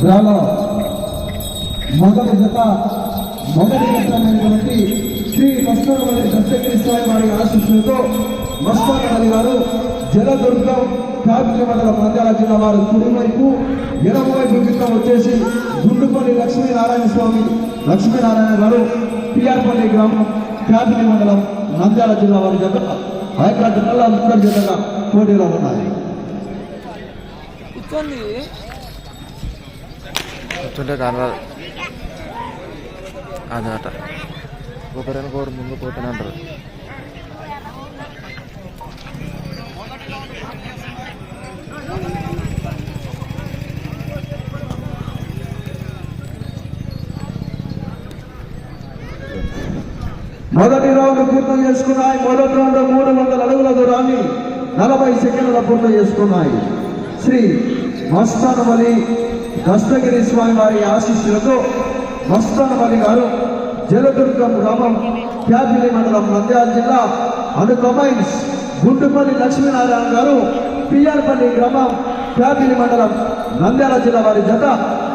డ్రాలో మొదటి జత మొదటి జతమైనటువంటి శ్రీ మస్తానవల్లి సత్యగిరి స్వామి వారి ఆశీస్సులతో మస్తానవల్లి గారు జలదుర్గం కాకిలి మండలం నంద్యాల జిల్లా వారు కుడివైపు ఎడమవైపు కింద వచ్చేసి గుండుపల్లి లక్ష్మీనారాయణ స్వామి లక్ష్మీనారాయణ గారు పిఆర్పల్లి గ్రామం కాకిలి మండలం నంద్యాల జిల్లా వారి జత. ఆ యొక్క జతల జతగా పోటీలో ఉన్నాయి కూర్చోండి కూర్చుంటే కనరాదు అదే అట ఒకరైనా ఒకరు ముందు పోతూనే అంటారు. మొదటి రౌండ్ పూర్తి చేసుకున్నాయి. మొదటి రౌండ్ మూడు వందల అడుగుల దూరాన్ని నలభై సెకండ్ల పూర్తి చేసుకున్నాయి. శ్రీ మస్తానమలి దస్తగిరి స్వామి వారి ఆశీస్సులతో మస్తానమలి గారు జలదుర్గం గ్రామం క్యాపిలి మండలం నంద్యాల జిల్లా అనుకమైన్స్ గుండుపల్లి లక్ష్మీనారాయణ గారు పిఆర్పల్లి గ్రామం క్యాపిలి మండలం నంద్యాల జిల్లా వారి జత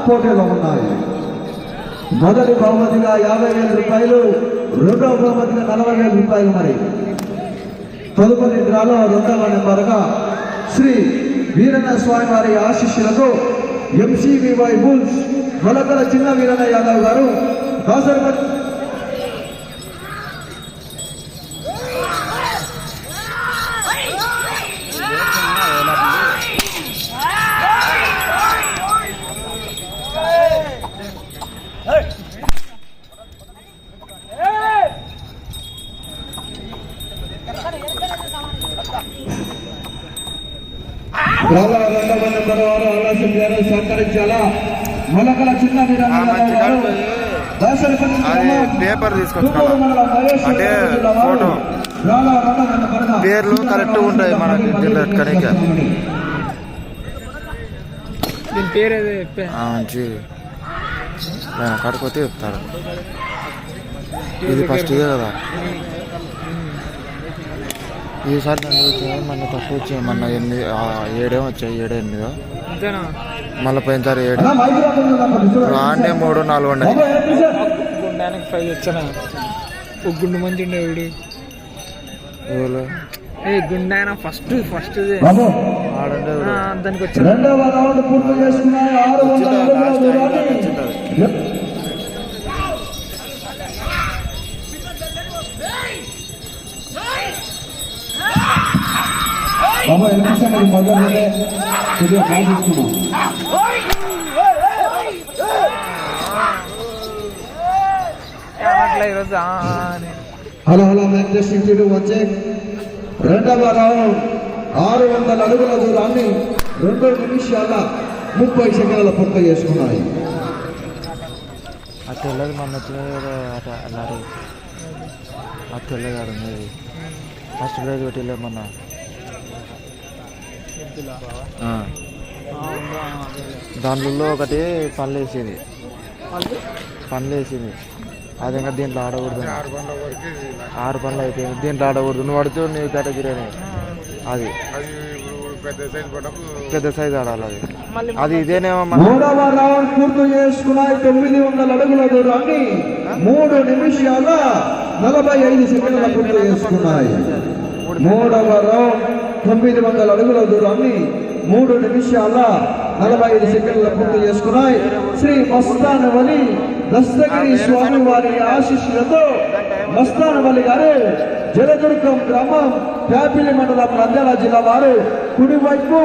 పోటీలో ఉన్నాయి. మొదటి బహుమతిగా యాభై వేల రూపాయలు రెండవ బహుమతిగా నలభై వేల రూపాయలు మరి. తదుపరి డ్రాలో రెండవ నెంబర్గా శ్రీ వీరన్న స్వామి వారి ఆశిష్యులతో ఎంసీబీవై బుల్స్ మొలకల చిన్న వీరన్న యాదవ్ గారు కాసరపల్లి ఆలస్యం సహకరించాలా మొలకల చిన్న పేపర్ తీసుకొచ్చుకోవాలా? అంటే జిల్లా ఫోటో. పేర్లు కరెక్ట్ ఉంటాయి మనకి దీంట్లో ఎక్కడానికి. దీని పేరు మంచి చెప్తాడు ఇది ఫస్ట్ ఇదే కదా ఈసారి మొన్న తక్కువ వచ్చాయి మొన్న ఎనిమిది ఏడేమో వచ్చాయి ఏడు ఎనిమిదో. అంతేనా? మళ్ళీ పోయినసారి ఏడు. ఆడనే మూడు నాలుగు ఉన్నాయి? గుండానికి ఫైవ్ వచ్చానా? ఒక గుండు మంచి ఉండేవాడు వీళ్ళు ఏ గుండె ఆయన ఫస్ట్ ఫస్ట్ వీడు. దానికి వచ్చాను బాబు ఎనిమిది మరి మొదలు కొద్దిగా అని హలో హలో వెంకటేశ్వర టీడు వచ్చే రెండవ రౌండ్ ఆరు వందల అడుగుల దూరాన్ని రెండు నిమిషాల ముప్పై సెకండ్ల పూర్తి చేసుకున్నాయి. ఆ తెల్లది అట అన్నారు. ఆ ఉన్నది ఫస్ట్ ప్రైజ్ పెట్టిలే మొన్న. ఆ. దాంట్లో ఒకటి పళ్ళు వేసింది పనులు? వేసింది అది ఇంకా దీంట్లో ఆడకూడదు. ఆరు పనులు అయిపోయింది. దీంట్లో ఆడకూడదు. నువ్వు ఆడుతూ నీ కేటగిరీ అని అది. పెద్ద సైజ్ ఆడాలి అది. అది ఇదేనేమో మూడవ రౌండ్ పూర్తి చేసుకున్నాయి. తొమ్మిది వందల అడుగుల దూరాన్ని మూడు నిమిషాల నలభై ఐదు సెకండ్ల పూర్తి చేసుకున్నాయి. మూడవ రౌండ్ తొమ్మిది వందల అడుగుల దూరాన్ని మూడు నిమిషాల నలభై ఐదు సెకండ్ల పూర్తి చేసుకున్నాయి. శ్రీ మస్తాన్ వలి దస్తగిరి స్వామి వారి ఆశీస్సులతో మస్తాన్ వలి గారు జలదుర్గం గ్రామం ప్యాపిలి మండలం నంద్యాల జిల్లా వారు కుడివైపు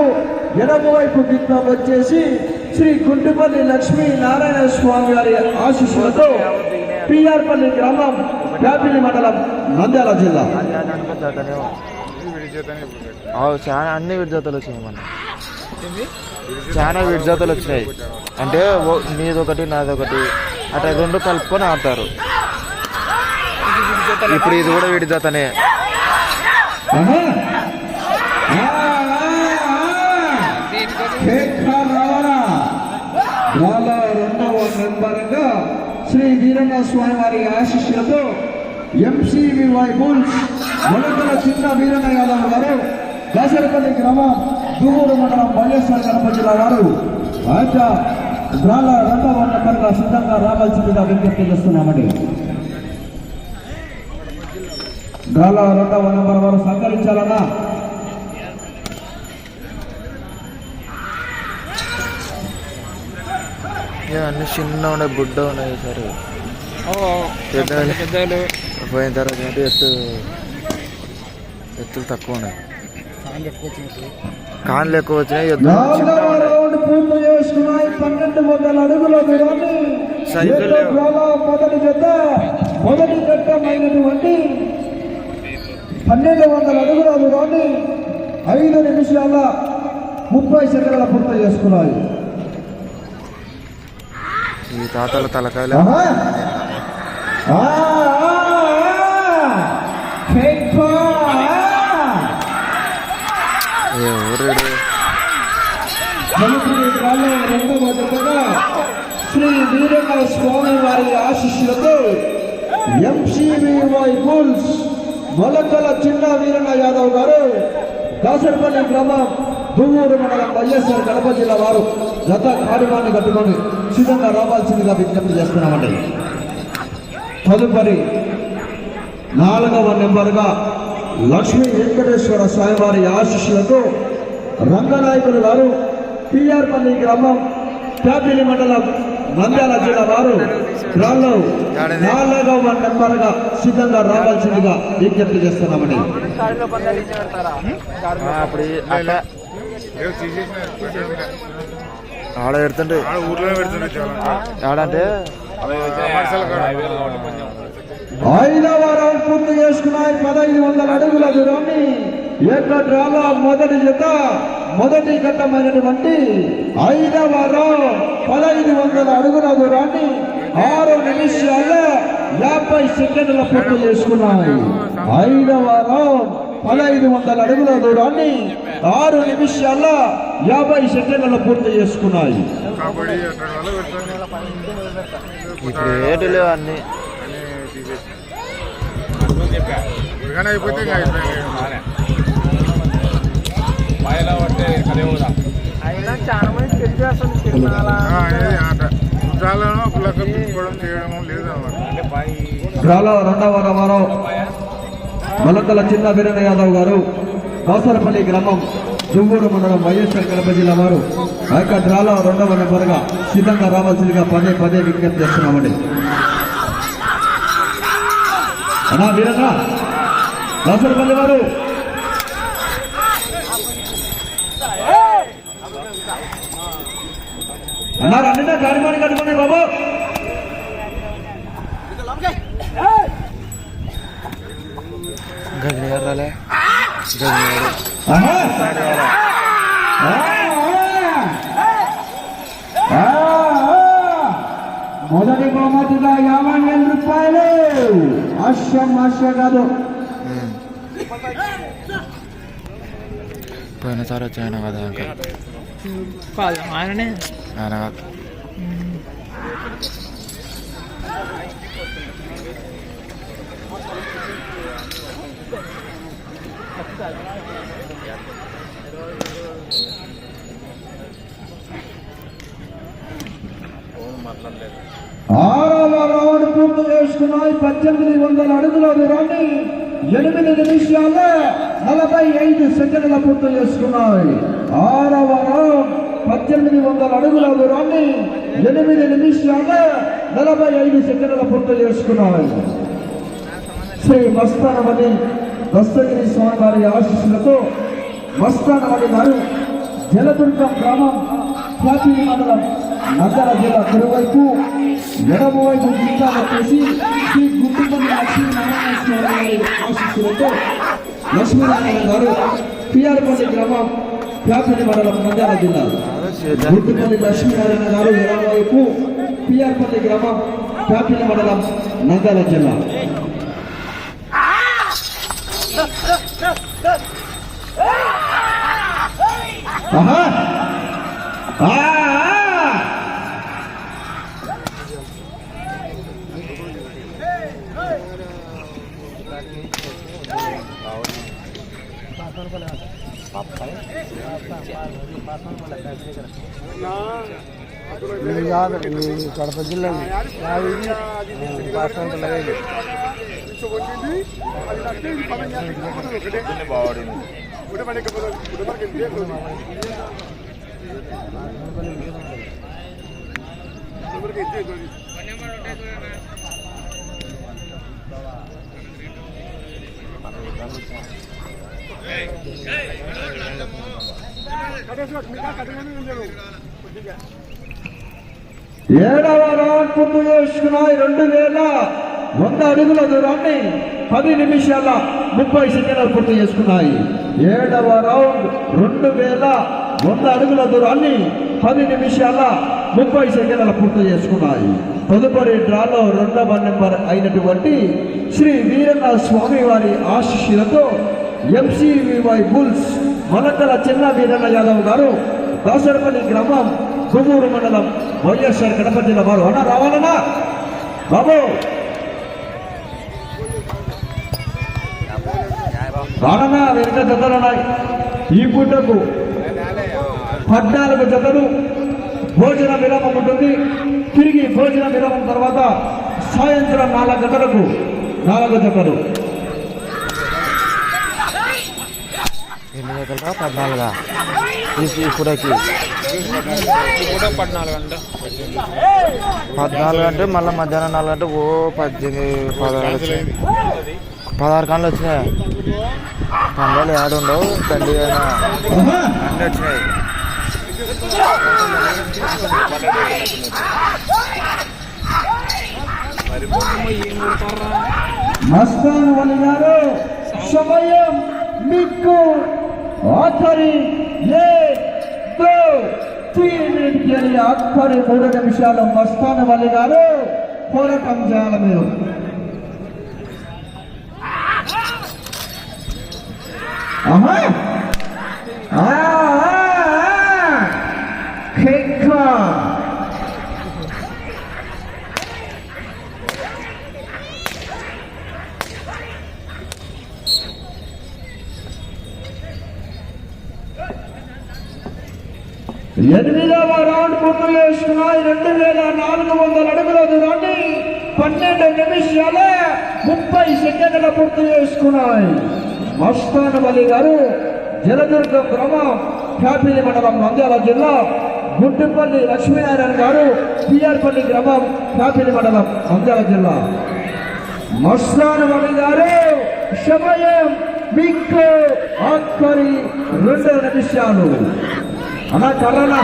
ఎడమవైపు కింద వచ్చేసి శ్రీ గుంటుపల్లి లక్ష్మీ నారాయణ స్వామి వారి ఆశీస్సులతో పిఆర్పల్లి గ్రామం ప్యాపిలి మండలం నంద్యాల జిల్లా. అవు చాలా అన్ని విడిజాతలు వచ్చినాయి మన చాలా విడిజాతలు వచ్చినాయి. అంటే నీదొకటి నాదొకటి అట్లా రెండు కలుపుకొని ఆడతారు ఇప్పుడు ఇది కూడా విడిజాతనే రెండవ మెంబర్గా శ్రీ వీరన్న స్వామి వారి ఆశీస్సులతో ఎంసీవీవై బుల్స్ మొలకల చిన్న వీరన్న యాదవ్ గారు దాసరపల్లి గ్రామం దూగూరు మండలం వైఎస్ఆర్ కడప జిల్లా వారు. ఆట డ్రాల రెండవ సిద్ధంగా రావాల్సిందిగా విజ్ఞప్తి చేస్తున్నామండి. డ్రాల రెండవ నెంబర్ వారు సహకరించాలన్నా? అన్ని చిన్న ఉన్నాయి బుడ్డ ఉన్నాయి సరే. ఓ పెద్దలు. పెద్దలు పోయిన తర్వాత ఎత్తు ఎత్తులు తక్కువ ఉన్నాయి. కాన్లు ఎక్కువ వచ్చినాయి పన్నెండు వందల అడుగుల దూరాన్ని. సైకిల్ ఎద్దు లేవు. డ్రాల మొదటి జత మొదటి ఘట్టమైనటువంటి పన్నెండు వందల అడుగుల దూరాన్ని ఐదు నిమిషాల ముప్పై సెకండ్ల పూర్తి చేసుకున్నాయి. ఈ తాతల తలకాయలు. మొదటి కాలం శ్రీ వీరేంద్ర స్వామి వారి ఆశీస్సులతో ఎంసీవీవై బుల్స్ మొలకల చిన్న వీరన్న యాదవ్ గారు దాసరపల్లి గ్రామం దువ్వూరు మండలం వైఎస్ఆర్ కడప జిల్లా వారు గత కార్యక్రమాన్ని కట్టుకొని సిద్ధంగా రావాల్సిందిగా విజ్ఞప్తి చేస్తున్నామండి. తదుపరి నాలుగవ నెంబర్గా లక్ష్మీ వెంకటేశ్వర స్వామివారి ఆశిష్యులతో ఆశీస్సులతో రంగనాయకులు గారు పిఆర్పల్లి గ్రామం ప్యాపిలి మండలం నంద్యాల జిల్లా వారు గ్రామంలో నాలుగవ నెంబర్గా సిద్ధంగా రావాల్సిందిగా విజ్ఞప్తి అట్ట ఆడ పెడుతుంటే. ఊర్లో పెడుతుంది చాలా ఆడంటే? ఐదవ రౌండ్ పూర్తి చేసుకున్నాయి పదహైదు వందల అడుగుల దూరాన్ని. ఏక డ్రాలో మొదటి జత. మొదటి ఘట్టమైనటువంటి ఐదవ రౌండ్ పదహైదు వందల అడుగుల దూరాన్ని ఆరు నిమిషాల యాభై సెకండ్ల పూర్తి చేసుకున్నాయి. ఐదవ రౌండ్ పదహైదు వందల అడుగుల దూరాన్ని ఆరు నిమిషాల యాభై సెకండ్ల పూర్తి చేసుకున్నాయి. అన్ని. ఉరగానే అయినా చాలా మంది చేయడం డ్రాలో రెండవ మొలకల చిన్న వీరన్న యాదవ్ గారు కాసరపల్లి గ్రామం దువ్వూరు మండలం వైఎస్ఆర్ కడప జిల్లా వారు. ఆ యొక్క డ్రాలో రెండవ నెంబర్గా సిద్ధంగా రావాల్సిందిగా పదే పదే విజ్ఞప్తి చేస్తున్నామండి. అన్నా వీరన్న కాసరపల్లి వారు. నా అన్న కార్యమాని కట్టుకునే బాబు. గజని మొదటి బహుమతిగా యాభై వేల రూపాయలు. ఆశ్యం ఆశ కాదు. ఉమ్. పోయినసారి వచ్చాయన కదా అంకల్. కాదు ఆయననే ఆయన కాదు ఆరవ రౌండ్ పూర్తి చేసుకున్నాయి. పద్దెనిమిది వందల అడుగుల దూరాన్ని ఎనిమిది నిమిషాల నలభై ఐదు సెకండ్ల పూర్తి చేసుకున్నాయి. ఆరవ రౌండ్ పద్దెనిమిది వందల అడుగుల దూరాన్ని ఎనిమిది నిమిషాల నలభై ఐదు సెకండ్ల పూర్తి చేసుకున్నాయి. శ్రీ మస్తానమణి దస్తగిరి స్వామి వారి ఆశీస్సులతో మస్తానమణి గారు జలదుర్గం గ్రామం ఖ్యాతి మండలం నగర జిల్లా కుడివైపు ఎడమవైపు జిల్లా చేసి శ్రీ గుంటుపల్లి లక్ష్మీనారాయణ స్వామి ఆశీస్సులతో లక్ష్మీనారాయణ గారు పిఆర్పల్లి గ్రామం ఖ్యాతి మండలం నంద్యాల జిల్లా గుంటుపల్లి లక్ష్మీనారాయణ గారు ఎడమవైపు పిఆర్పల్లి గ్రామం ఖ్యాతి మండలం నంద్యాల జిల్లా ఆహా! ఆ! ఆ! కడప జిల్లా ఏడవ రౌండ్ పూర్తి చేసుకున్నాయి రెండు వేల వంద అడుగుల దూరాన్ని పది నిమిషాల ముప్పై సెకండ్లు పూర్తి చేసుకున్నాయి. ఏడవ రౌండ్ రెండు వేల వంద అడుగుల దూరాన్ని పది నిమిషాల ముప్పై సెకండ్ల పూర్తి చేసుకున్నాయి. తదుపరి డ్రాలో రెండవ నెంబర్ అయినటువంటి శ్రీ వీరన్న స్వామి వారి ఆశీస్సులతో ఎంసీవీవై బుల్స్ మలకల చిన్న వీరన్న యాదవ్ గారు దాసరపల్లి గ్రామం గుమూరు మండలం వైఎస్ఆర్ కడప జిల్లా వారు. అన్న రావాలన్నా? బాబు! రానన్నా వెనుక జతలున్నాయి ఈ గుడ్డకు పద్నాలుగు జతలు భోజన విరామం ఉంటుంది. తిరిగి భోజన విరామం తర్వాత సాయంత్రం నాలుగు గంటలకు నాలుగు ఎన్ని గంటలుగా పద్నాలుగా. ఇప్పుడకి పద్నాలుగు అంటే మళ్ళీ మధ్యాహ్నం నాలుగు గంటలు ఓ పద్దెనిమిది పదహారు పదహారు కాళ్ళు వచ్చినాయి. పందాలు ఏడుండవు దండి అయినా ఆహా! అన్నీ వచ్చినాయి. మస్తాన్ వాళ్ళు గారు సమయం మీకు ఆఖరి మినిట్ కెళ్ళి ఆఖరి మూడు నిమిషాలు మస్తాన్ వాళ్ళు గారు పోరాటం చేయాలి మీరు. ఆహా! ఎనిమిదవ రౌండ్ పూర్తి చేసుకున్నాయి. రెండు వేల నాలుగు వందల అడుగుల దూరాన్ని పన్నెండు నిమిషాల ముప్పై సెకండ్ల పూర్తి చేసుకున్నాయి. మస్తాన్ అలీ గారు జలదుర్గం గ్రామం కాపిలి మండలం నంద్యాల జిల్లా గుడ్డుపల్లి లక్ష్మీనారాయణ గారు పిఆర్పల్లి గ్రామం కాపిలి మండలం నంద్యాల జిల్లా. మస్తాన్ అలీ గారు సమయం మీకు ఆఖరి రెండు నిమిషాలు. అన్నా కర్రనా?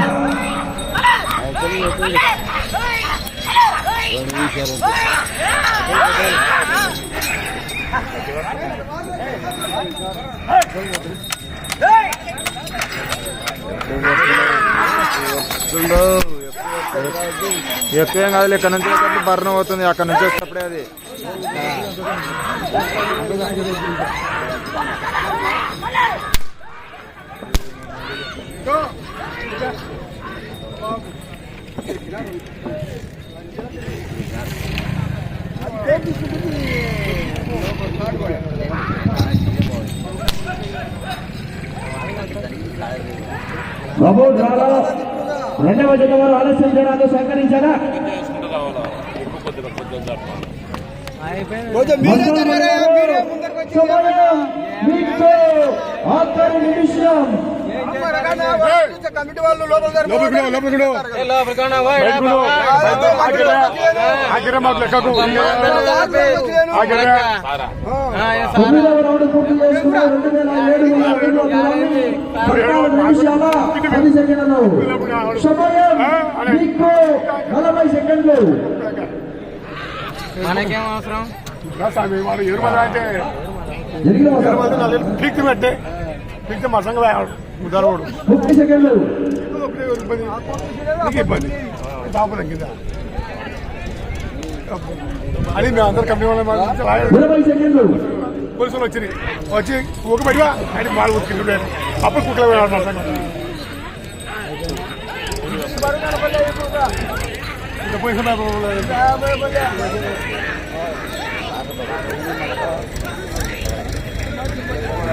ఎక్కువ ఏం కాదు ఇక్కడ నుంచి బర్ణ అవుతుంది అక్కడ నుంచి వచ్చేటప్పుడే అది. బాబు డ్రాలో రెండవ జత వారు ఆలస్యం చేయడానికి సహకరించారా? సమయం మీకు ఆఖరి నిమిషం. కమిటీ వాళ్ళు పది సెకండ్లు సమయం మీకు నలభై సెకండ్లు మనకేం అవసరం స్వామి వాడు ఎరుమల అంటే ఎరుమల పెట్టే పీక్తి మా సంఘ ముదరవాడు ముప్పై సెకండ్లు ఇబ్బంది నీకు ఇబ్బంది పాపం కింద అని మేము అందరు కంపెనీ వాళ్ళ ఇరవై సెకండ్లు పోలీసులు వచ్చి వచ్చి ఒక బడివా అని వాళ్ళు ఉతికింటుండే అప్పుడు కుక్కలు పోయాడు మా